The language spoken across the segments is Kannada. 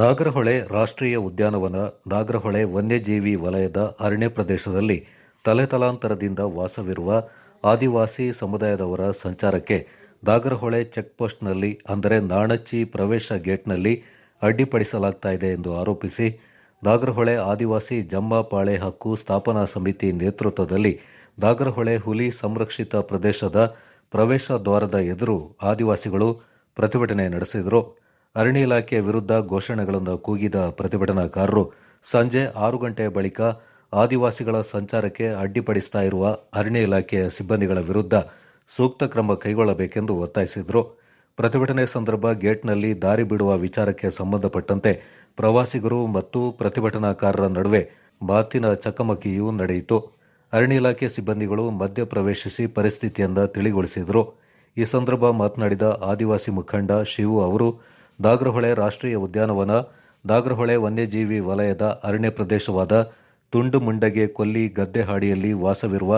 ನಾಗರಹೊಳೆ ರಾಷ್ಟ್ರೀಯ ಉದ್ಯಾನವನ ನಾಗರಹೊಳೆ ವನ್ಯಜೀವಿ ವಲಯದ ಅರಣ್ಯ ಪ್ರದೇಶದಲ್ಲಿ ತಲೆತಲಾಂತರದಿಂದ ವಾಸವಿರುವ ಆದಿವಾಸಿ ಸಮುದಾಯದವರ ಸಂಚಾರಕ್ಕೆ ನಾಗರಹೊಳೆ ಚೆಕ್ಪೋಸ್ಟ್ನಲ್ಲಿ, ಅಂದರೆ ನಾಣಚ್ಚಿ ಪ್ರವೇಶ ಗೇಟ್ನಲ್ಲಿ ಅಡ್ಡಿಪಡಿಸಲಾಗ್ತಾ ಇದೆ ಎಂದು ಆರೋಪಿಸಿ, ನಾಗರಹೊಳೆ ಆದಿವಾಸಿ ಜಮ್ಮಪಾಳೆ ಹಕ್ಕು ಸ್ಥಾಪನಾ ಸಮಿತಿ ನೇತೃತ್ವದಲ್ಲಿ ನಾಗರಹೊಳೆ ಹುಲಿ ಸಂರಕ್ಷಿತ ಪ್ರದೇಶದ ಪ್ರವೇಶ ದ್ವಾರದ ಎದುರು ಆದಿವಾಸಿಗಳು ಪ್ರತಿಭಟನೆ ನಡೆಸಿದರು. ಅರಣ್ಯ ಇಲಾಖೆಯ ವಿರುದ್ಧ ಘೋಷಣೆಗಳನ್ನು ಕೂಗಿದ ಪ್ರತಿಭಟನಾಕಾರರು ಸಂಜೆ ಆರು ಗಂಟೆ ಬಳಿಕ ಆದಿವಾಸಿಗಳ ಸಂಚಾರಕ್ಕೆ ಅಡ್ಡಿಪಡಿಸ್ತಾ ಇರುವ ಅರಣ್ಯ ಇಲಾಖೆಯ ಸಿಬ್ಬಂದಿಗಳ ವಿರುದ್ಧ ಸೂಕ್ತ ಕ್ರಮ ಕೈಗೊಳ್ಳಬೇಕೆಂದು ಒತ್ತಾಯಿಸಿದರು. ಪ್ರತಿಭಟನೆ ಸಂದರ್ಭ ಗೇಟ್ನಲ್ಲಿ ದಾರಿ ಬಿಡುವ ವಿಚಾರಕ್ಕೆ ಸಂಬಂಧಪಟ್ಟಂತೆ ಪ್ರವಾಸಿಗರು ಮತ್ತು ಪ್ರತಿಭಟನಾಕಾರರ ನಡುವೆ ಮಾತಿನ ಚಕಮಕಿಯೂ ನಡೆಯಿತು. ಅರಣ್ಯ ಇಲಾಖೆ ಸಿಬ್ಬಂದಿಗಳು ಮಧ್ಯ ಪ್ರವೇಶಿಸಿ ಪರಿಸ್ಥಿತಿಯನ್ನು ತಿಳಿಗೊಳಿಸಿದರು. ಈ ಸಂದರ್ಭ ಮಾತನಾಡಿದ ಆದಿವಾಸಿ ಮುಖಂಡ ಶಿವು ಅವರು ನಾಗರಹೊಳೆ ರಾಷ್ಟ್ರೀಯ ಉದ್ಯಾನವನ, ದಾಗ್ರಹೊಳೆ ವನ್ಯಜೀವಿ ವಲಯದ ಅರಣ್ಯ ಪ್ರದೇಶವಾದ ತುಂಡು ಮುಂಡಗೆ ಕೊಲ್ಲಿ ಗದ್ದೆಹಾಡಿಯಲ್ಲಿ ವಾಸವಿರುವ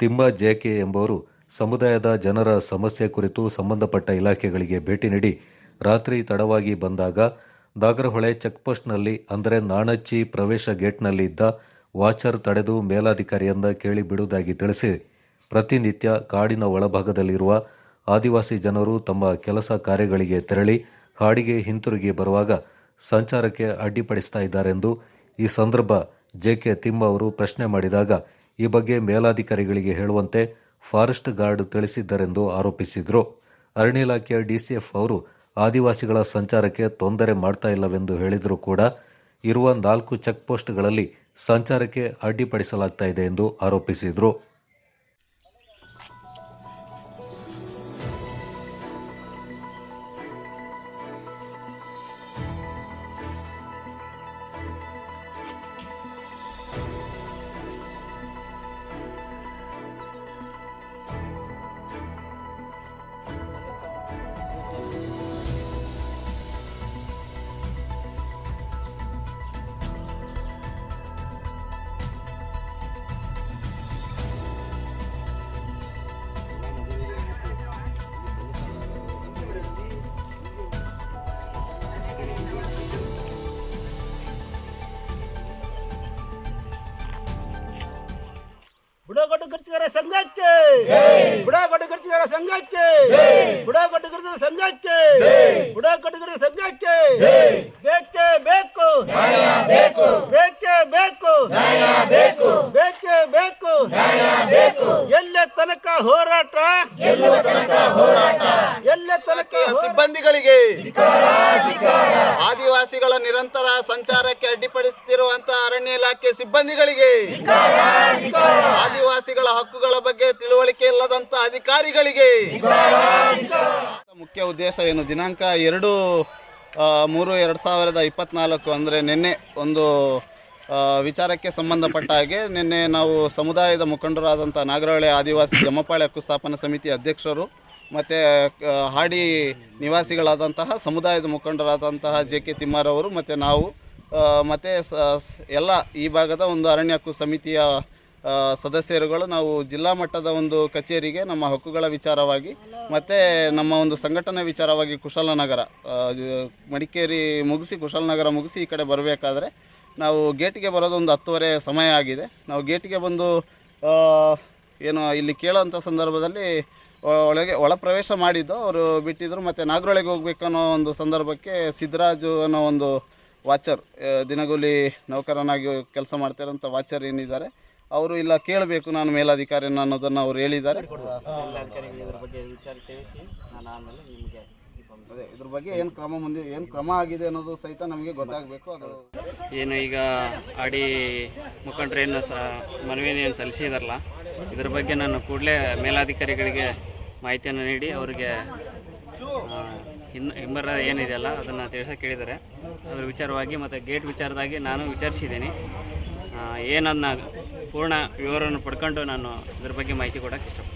ತಿಮ್ಮ ಜೇಕೆ ಎಂಬವರು ಸಮುದಾಯದ ಜನರ ಸಮಸ್ಯೆ ಕುರಿತು ಸಂಬಂಧಪಟ್ಟ ಇಲಾಖೆಗಳಿಗೆ ಭೇಟಿ ನೀಡಿ ರಾತ್ರಿ ತಡವಾಗಿ ಬಂದಾಗ ದಾಗ್ರಹೊಳೆ ಚೆಕ್ಪೋಸ್ಟ್ನಲ್ಲಿ ಅಂದರೆ ನಾಣಚ್ಚಿ ಪ್ರವೇಶ ಗೇಟ್ನಲ್ಲಿ ಇದ್ದ ವಾಚರ್ ತಡೆದು ಮೇಲಾಧಿಕಾರಿಯಿಂದ ಕೇಳಿ ಬಿಡುವುದಾಗಿ ತಿಳಿಸಿ ಪ್ರತಿನಿತ್ಯ ಕಾಡಿನ ಒಳಭಾಗದಲ್ಲಿರುವ ಆದಿವಾಸಿ ಜನರು ತಮ್ಮ ಕೆಲಸ ಕಾರ್ಯಗಳಿಗೆ ತೆರಳಿ ಹಾಡಿಗೆ ಹಿಂತಿರುಗಿ ಬರುವಾಗ ಸಂಚಾರಕ್ಕೆ ಅಡ್ಡಿಪಡಿಸ್ತಾ ಇದ್ದಾರೆಂದು ಈ ಸಂದರ್ಭ ಜೆಕೆ ತಿಮ್ಮ ಅವರು ಪ್ರಶ್ನೆ ಮಾಡಿದಾಗ ಈ ಬಗ್ಗೆ ಮೇಲಾಧಿಕಾರಿಗಳಿಗೆ ಹೇಳುವಂತೆ ಫಾರೆಸ್ಟ್ ಗಾರ್ಡ್ ತಿಳಿಸಿದ್ದರೆಂದು ಆರೋಪಿಸಿದರು. ಅರಣ್ಯ ಇಲಾಖೆಯ ಡಿಸಿಎಫ್ ಅವರು ಆದಿವಾಸಿಗಳ ಸಂಚಾರಕ್ಕೆ ತೊಂದರೆ ಮಾಡ್ತಾ ಇಲ್ಲವೆಂದು ಹೇಳಿದರೂ ಕೂಡ ಇರುವ ನಾಲ್ಕು ಚೆಕ್ ಪೋಸ್ಟ್ಗಳಲ್ಲಿ ಸಂಚಾರಕ್ಕೆ ಅಡ್ಡಿಪಡಿಸಲಾಗ್ತಾ ಇದೆ ಎಂದು ಆರೋಪಿಸಿದರು. Thank you. ಖರ್ಚುಗಾರ ಸಂಘಕ್ಕೆ. ಬುಡಗಟ್ಟು ಖರ್ಚುಗಾರ ಸಂಘಕ್ಕೆ. ಬುಡಗಟ್ಟು ಖರ್ಚು ಸಂಘಕ್ಕೆ. ಬುಡಗಟ್ಟುಗಾರ ಸಂಘಕ್ಕೆ. ಬೇಕೇ ಬೇಕು. ಬೇಕೇ. ಬೇಕು ಬೇಕೇ. ಬೇಕು. ಎಲ್ಲ ತನಕ ಹೋರಾಟ. ಎಲ್ಲ ತನಕ ಹೋರಾಟ. ಸಿಬ್ಬಂದಿಗಳಿಗೆ. ಆದಿವಾಸಿಗಳ ನಿರಂತರ ಸಂಚಾರಕ್ಕೆ ಅಡ್ಡಿಪಡಿಸುತ್ತಿರುವಂತ ಅರಣ್ಯ ಇಲಾಖೆ ಸಿಬ್ಬಂದಿಗಳಿಗೆ ಆದಿವಾಸಿಗಳ ಹಕ್ಕುಗಳ ಬಗ್ಗೆ ತಿಳುವಳಿಕೆ ಇಲ್ಲದಂತ ಅಧಿಕಾರಿಗಳಿಗೆ ಮುಖ್ಯ ಉದ್ದೇಶ ಏನು? ದಿನಾಂಕ ಎರಡು ಮೂರು, ಎರಡು ಸಾವಿರದ ಇಪ್ಪತ್ನಾಲ್ಕು ಅಂದರೆ ನಿನ್ನೆ ಒಂದು ವಿಚಾರಕ್ಕೆ ಸಂಬಂಧಪಟ್ಟ ಹಾಗೆ ನಿನ್ನೆ ನಾವು ಸಮುದಾಯದ ಮುಖಂಡರಾದಂಥ ನಾಗರಹೊಳೆ ಆದಿವಾಸಿ ಜಮಪಾಳೆ ಹಕ್ಕು ಸ್ಥಾಪನಾ ಸಮಿತಿ ಅಧ್ಯಕ್ಷರು ಮತ್ತು ಹಾಡಿ ನಿವಾಸಿಗಳಾದಂತಹ, ಸಮುದಾಯದ ಮುಖಂಡರಾದಂತಹ ಜೆ ಕೆ ತಿಮ್ಮಾರವರು ಮತ್ತು ನಾವು ಮತ್ತು ಎಲ್ಲ ಈ ಭಾಗದ ಒಂದು ಅರಣ್ಯ ಹಕ್ಕು ಸಮಿತಿಯ ಸದಸ್ಯರುಗಳು ನಾವು ಜಿಲ್ಲಾ ಮಟ್ಟದ ಒಂದು ಕಚೇರಿಗೆ ನಮ್ಮ ಹಕ್ಕುಗಳ ವಿಚಾರವಾಗಿ ಮತ್ತು ನಮ್ಮ ಒಂದು ಸಂಘಟನೆ ವಿಚಾರವಾಗಿ ಕುಶಲನಗರ ಮಡಿಕೇರಿ ಮುಗಿಸಿ ಕುಶಲನಗರ ಮುಗಿಸಿ ಈ ಕಡೆ ಬರಬೇಕಾದ್ರೆ ನಾವು ಗೇಟಿಗೆ ಬರೋದೊಂದು ಹತ್ತುವರೆ ಸಮಯ ಆಗಿದೆ. ನಾವು ಗೇಟಿಗೆ ಬಂದು ಏನು ಇಲ್ಲಿ ಕೇಳೋಂಥ ಸಂದರ್ಭದಲ್ಲಿ ಒಳಗೆ ಒಳ ಪ್ರವೇಶ ಮಾಡಿದ್ದು, ಅವರು ಬಿಟ್ಟಿದ್ದರು ಮತ್ತು ನಾಗರೊಳಗೆ ಹೋಗ್ಬೇಕನ್ನೋ ಒಂದು ಸಂದರ್ಭಕ್ಕೆ ಸಿದ್ದರಾಜು ಅನ್ನೋ ಒಂದು ವಾಚರ್ ದಿನಗೂಲಿ ನೌಕರನಾಗಿ ಕೆಲಸ ಮಾಡ್ತಿರೋಂಥ ವಾಚರ್ ಏನಿದ್ದಾರೆ, ಅವರು ಇಲ್ಲ ಕೇಳಬೇಕು ನಾನು ಮೇಲಾಧಿಕಾರಿ ಅನ್ನೋದನ್ನು ಅವ್ರು ಹೇಳಿದ್ದಾರೆ. ಅದೇ, ಇದ್ರ ಬಗ್ಗೆ ಏನು ಕ್ರಮ ಮುಂದೆ, ಏನು ಕ್ರಮ ಆಗಿದೆ ಅನ್ನೋದು ಸಹಿತ ನಮಗೆ ಗೊತ್ತಾಗಬೇಕು, ಅದು ಏನು ಈಗ ಅಡಿ ಮುಖಂಡರೇನು ಸಹ ಮನವಿಯನ್ನು ಏನು ಸಲ್ಲಿಸಿದಾರಲ್ಲ? ಇದ್ರ ಬಗ್ಗೆ ನಾನು ಕೂಡಲೇ ಮೇಲಾಧಿಕಾರಿಗಳಿಗೆ ಮಾಹಿತಿಯನ್ನು ನೀಡಿ ಅವರಿಗೆ ಹಿನ್ನ ಹಿನ್, ಹಿಂಬರ ಏನಿದೆಯಲ್ಲ ಅದನ್ನು ತಿಳಿಸೋಕೆ ಕೇಳಿದ್ದಾರೆ. ಅದರ ವಿಚಾರವಾಗಿ ಮತ್ತು ಗೇಟ್ ವಿಚಾರದಾಗಿ ನಾನು ವಿಚಾರಿಸಿದ್ದೀನಿ. ಏನನ್ನ ಪೂರ್ಣ ವಿವರವನ್ನು ಪಡ್ಕೊಂಡು ನಾನು ಇದ್ರ ಬಗ್ಗೆ ಮಾಹಿತಿ ಕೊಡೋಕ್ಕೆ ಇಷ್ಟಪಡ್ತೀನಿ.